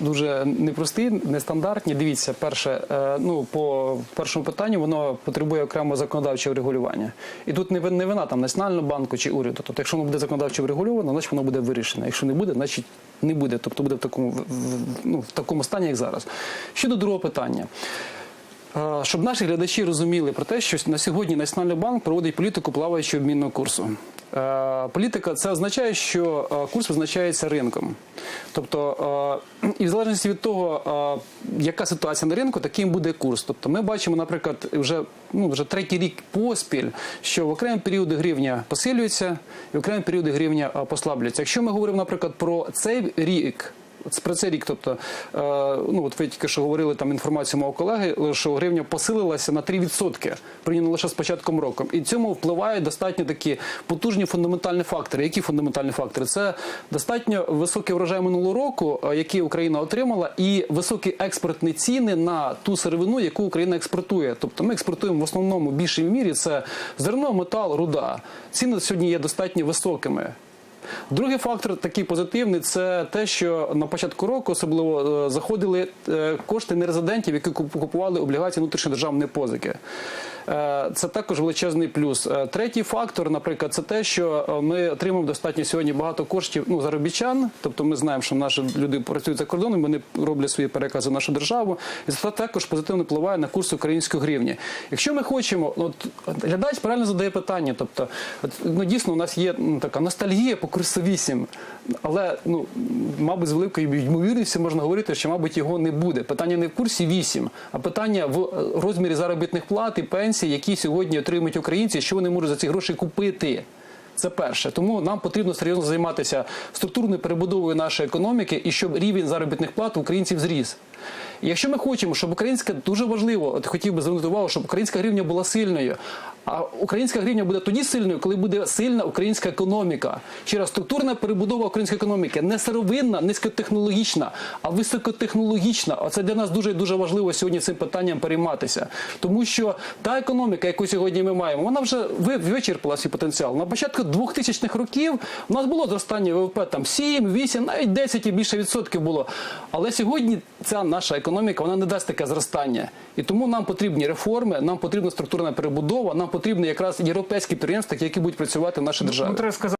дуже непрості, нестандартні. Дивіться, перше, е, ну по першому питанню воно потребує окремо законодавчого регулювання. І тут не вин- не вина там національного банку чи уряду. Тобто, якщо воно буде законодавчо врегульовано, значить воно буде вирішено. Якщо не буде, значить не буде. Тобто буде в такому в- ну, в такому стані, як зараз. Щодо другого питання. Е, Щоб наші глядачі розуміли про те, що на сьогодні Національний банк проводить політику плаваючого обмінного курсу. Е, Політика це означає, що е, курс визначається ринком. Тобто, е, і в залежності від того, яка ситуація на ринку, таким буде курс. Тобто, ми бачимо, наприклад, вже ну вже третій рік поспіль, що в окремі періоди гривня посилюється, і в окремі періоди гривня послаблюється. Якщо ми говоримо, наприклад, про цей рік. Про цей рік, тобто, е, ну от ви тільки що говорили там інформацію мого колеги, що гривня посилилася на 3% порівняно лише з початком року. І цьому впливають достатньо такі потужні фундаментальні фактори. Які фундаментальні фактори? Це достатньо високий врожай минулого року, е, який Україна отримала, і високі експортні ціни на ту сировину, яку Україна експортує. Тобто ми експортуємо в основному більшій мірі це зерно, метал, руда. Ціни сьогодні є достатньо високими. Другий фактор такий позитивний це те, що на початку року особливо е, заходили е, кошти нерезидентів, які куп- купували облігації внутрішньодержавної позики. Е, Це також величезний плюс. Третій фактор, наприклад, це те, що ми отримуємо достатньо сьогодні багато коштів ну, заробітчан. Тобто ми знаємо, що наші люди працюють за кордоном, вони роблять свої перекази в нашу державу, і це також позитивно впливає на курс української гривні. Якщо ми хочемо, от глядач правильно задає питання. Тобто, от, ну дійсно, у нас є ну, така ностальгія по курсу 8, але ну, мабуть, з великою ймовірністю можна говорити, що, мабуть, його не буде. Питання не в курсі 8, а питання в е, розмірі заробітних плат і пенсій, які сьогодні отримують українці, що вони можуть за ці гроші купити. Це перше. Тому нам потрібно серйозно займатися структурною перебудовою нашої економіки і щоб рівень заробітних плат українців зріс. І Якщо ми хочемо, щоб українська дуже важливо, от хотів би звернути увагу, щоб українська гривня була сильною. А українська гривня буде тоді сильною, коли буде сильна українська економіка. Ще раз, структурна перебудова української економіки не сировинна, низькотехнологічна, а високотехнологічна. Оце для нас дуже дуже важливо сьогодні цим питанням перейматися. Тому що та економіка, яку сьогодні ми маємо, вона вже вичерпала свій потенціал. На початку 2000-х років у нас було зростання ВВП там 7, 8, навіть 10 і більше відсотків було. Але сьогодні ця наша економіка вона не дасть таке зростання. І тому нам потрібні реформи, нам потрібна структурна перебудова, нам потрібні якраз європейські підприємства, які будуть працювати в нашій державі. Ну, треба сказати.